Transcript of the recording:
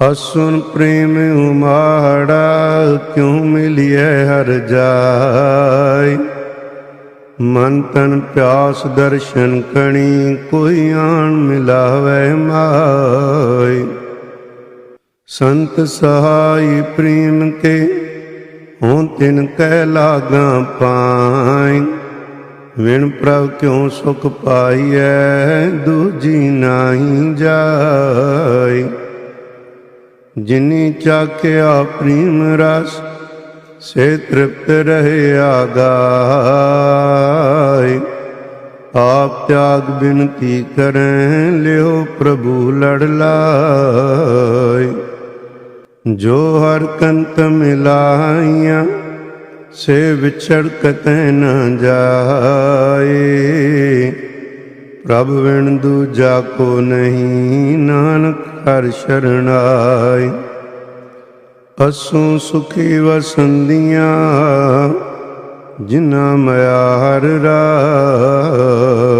ਅਸੁਨ ਪ੍ਰੇਮ ਉਮਾੜਾ, ਕਿਉ ਮਿਲਿਐ ਹਰ ਜਾਇ ਮਨ ਤਨ ਪਿਆਸ ਦਰਸ਼ਨ ਕਣੀ, ਕੋਈ ਆਣ ਮਿਲਾਵੇ ਮਾਈ ਸੰਤ ਸਹਾਈ ਪ੍ਰੇਮ ਕੇ ਹੋਂ ਤਿਨ ਕੈ ਲਾਗਾ ਪਾਈ ਵਿਣ ਪ੍ਰਭ ਕਿਉ ਸੁਖ ਪਾਈਐ, ਦੂਜੀ ਨਾਹੀ ਜਾਈ ਜਿਨੀ ਚਾਖਿਆ ਪ੍ਰੇਮ ਰਸ, ਸੇ ਤ੍ਰਿਪਤ ਰਹੇ ਆਗਾਈ ਆਪ ਤਿਆਗ ਬਿਨਤੀ ਕਰੈ, ਲਿਓ ਪ੍ਰਭੂ ਲੜ ਲਾਈ ਜੋ ਹਰ ਕੰਤ ਮਿਲਾਈਆਂ, ਸੇ ਵਿਛੜ ਕਤੈ ਨਾ ਜਾਏ। ਪ੍ਰਭ ਵਿਣ ਦੂਜਾ ਕੋ ਨਹੀਂ ਨਾ ਹਰ ਸ਼ਰਣਾਈ। ਅਸੂ ਸੁਖੀ ਵਸੰਦੀਆਂ ਜਿਨਾ ਮਿਆ ਹਰ ਰਾਏ